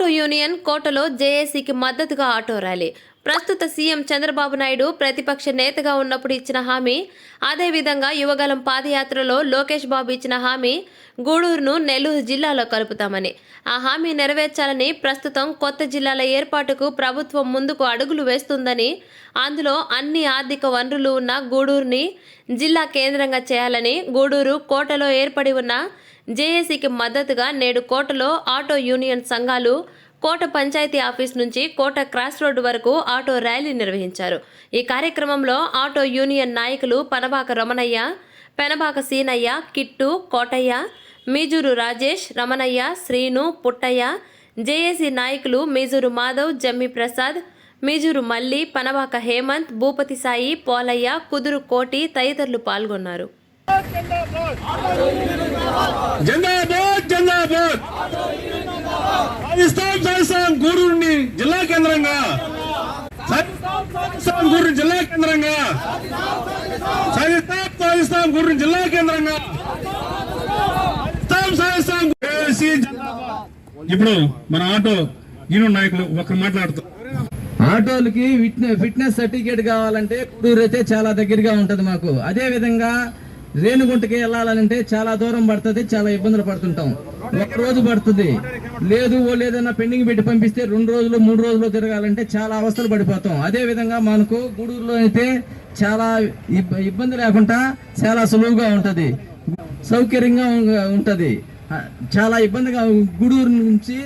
Auto union కోటలో జేఏసీకి మద్దతుగా ఆటో ర్యాలీ. ప్రస్తుత సీఎం చంద్రబాబు నాయుడు ప్రతిపక్ష నేతగా ఉన్నప్పుడు ఇచ్చిన హామీ అదేవిధంగా యువగలం పాదయాత్రలో లోకేష్ బాబు ఇచ్చిన హామీ గూడూరును నెల్లూరు జిల్లాలో కలుపుతామని. ఆ హామీ నెరవేర్చాలని ప్రస్తుతం కొత్త జిల్లాల ఏర్పాటుకు ప్రభుత్వం ముందుకు అడుగులు వేస్తుందని అందులో అన్ని ఆర్థిక వనరులు ఉన్న గూడూరుని జిల్లా కేంద్రంగా చేయాలని గూడూరు కోటలో ఏర్పడి ఉన్న జేఏసీకి మద్దతుగా నేడు కోటలో ఆటో యూనియన్ సంఘాలు కోట పంచాయతీ ఆఫీస్ నుంచి కోట క్రాస్ రోడ్డు వరకు ఆటో ర్యాలీ నిర్వహించారు. ఈ కార్యక్రమంలో ఆటో యూనియన్ నాయకులు పనబాక రమణయ్య పెనబాక సీనయ్య కిట్టు కోటయ్య మీజూరు రాజేష్ రమణయ్య శ్రీను పుట్టయ్య జేఏసీ నాయకులు మీజూరు మాధవ్ జమ్మి ప్రసాద్ మీజూరు మల్లి పనబాక హేమంత్ భూపతి సాయి పోలయ్య కుదురు కోటి తదితరులు పాల్గొన్నారు. జెండాబాద్ జెండాబాద్ పాకిస్తాన్ పాకిస్తాన్ గూడూరుని జిల్లా కేంద్రంగా. పాకిస్తాన్ గూడూరు జిల్లా కేంద్రంగా. పాకిస్తాన్ పాకిస్తాన్ గూడూరు జిల్లా కేంద్రంగా. పాకిస్తాన్ ఇప్పుడు మన ఆటో యూనియన్ నాయకులు ఒకరు మాట్లాడుతూ ఆటోలకి ఫిట్నెస్ ఫిట్నెస్ సర్టిఫికేట్ కావాలంటే కుడూరు అయితే చాలా దగ్గరగా ఉంటది మాకు. అదే విధంగా రేణుగుంటకి వెళ్ళాలంటే చాలా దూరం పడుతుంది చాలా ఇబ్బందులు పడుతుంటాం. ఒక రోజు పడుతుంది. లేదు ఓ లేదన్నా పెండింగ్ పెట్టి పంపిస్తే రెండు రోజులు మూడు రోజులు తిరగాలంటే చాలా అవస్థలు పడిపోతాం. అదే విధంగా మనకు గూడూరులో అయితే చాలా ఇబ్బ- ఇబ్బంది లేకుండా చాలా సులువుగా ఉంటుంది. సౌకర్యంగా ఉంటుంది. చాలా ఇబ్బందిగా గూడూరు నుంచి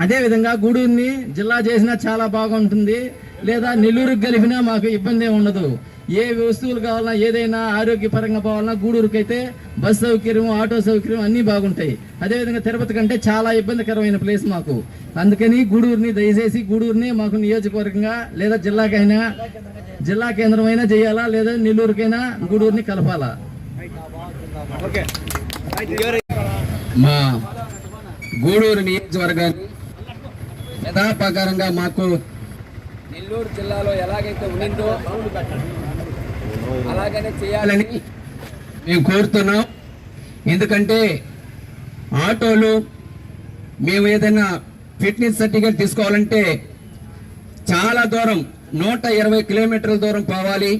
అదే విధంగా గూడూరుని జిల్లా చేసినా చాలా బాగుంటుంది. లేదా నెల్లూరుకి కలిపినా మాకు ఇబ్బంది ఉండదు. ఏ వస్తువులు కావాలన్నా ఏదైనా ఆరోగ్యపరంగా పోవాలన్నా గూడూరుకి అయితే బస్ సౌకర్యం ఆటో సౌకర్యం అన్నీ బాగుంటాయి. అదేవిధంగా తిరుపతి కంటే చాలా ఇబ్బందికరమైన ప్లేస్ మాకు. అందుకని గూడూరుని దయచేసి గూడూరుని మాకు నియోజకవర్గంగా లేదా జిల్లాకైనా జిల్లా కేంద్రమైనా చేయాలా లేదా నెల్లూరుకైనా గూడూరుని కలపాలా? మా గూడూరు నియోజకవర్గాన్ని యథాప్రకారంగా మాకు నెల్లూరు జిల్లాలో ఎలాగైతే ఉండిందో అలాగనే చేయాలని మేము కోరుతున్నాం. ఎందుకంటే ఆటోలు మేము ఏదైనా ఫిట్నెస్ సర్టిఫికేట్ తీసుకోవాలంటే చాలా దూరం నూట ఇరవై కిలోమీటర్ల దూరం పోవాలి.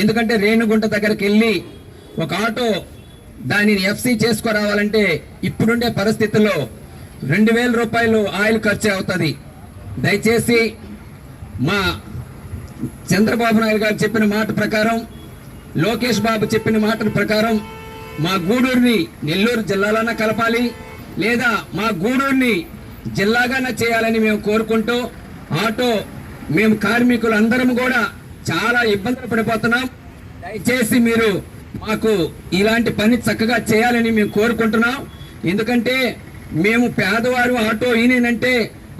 ఎందుకంటే రేణుగుంట దగ్గరికి వెళ్ళి ఒక ఆటో దానిని ఎఫ్సి చేసుకురావాలంటే ఇప్పుడుండే పరిస్థితుల్లో రెండు వేల రూపాయలు ఆయిల్ ఖర్చు అవుతుంది. దయచేసి మా చంద్రబాబు నాయుడు గారు చెప్పిన మాట ప్రకారం లోకేష్ బాబు చెప్పిన మాట ప్రకారం మా గూడూరుని నెల్లూరు జిల్లాలోనే కలపాలి లేదా మా గూడూరుని జిల్లాగానే చేయాలని మేము కోరుకుంటూ ఆటో మేము కార్మికులు అందరం కూడా చాలా ఇబ్బందులు పడిపోతున్నాం. దయచేసి మీరు మాకు ఇలాంటి పని చక్కగా చేయాలని మేము కోరుకుంటున్నాం. ఎందుకంటే మేము పేదవారు ఆటో ఈయనంటే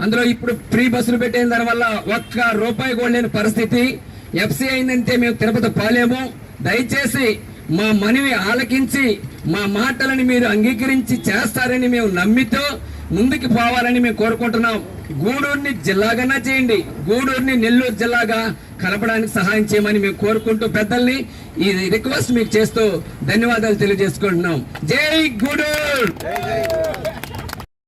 అందులో ఇప్పుడు ఫ్రీ బస్సులు పెట్టిన దానివల్ల ఒక్క రూపాయి కూడా లేని పరిస్థితి. ఎఫ్సి అయిందంటే మేము తిరుపతి పోలేము. దయచేసి మా మనవి ఆలకించి మా మాటలను మీరు అంగీకరించి చేస్తారని మేము నమ్మితో ముందుకు పోవాలని మేము కోరుకుంటున్నాం. గూడూరుని జిల్లాగానే చేయండి. గూడూరుని నెల్లూరు జిల్లాగా కలపడానికి సహాయం చేయమని మేము కోరుకుంటూ పెద్దల్ని ఈ రిక్వెస్ట్ మీకు చేస్తూ ధన్యవాదాలు తెలియజేసుకుంటున్నాం. జై గూడూరు!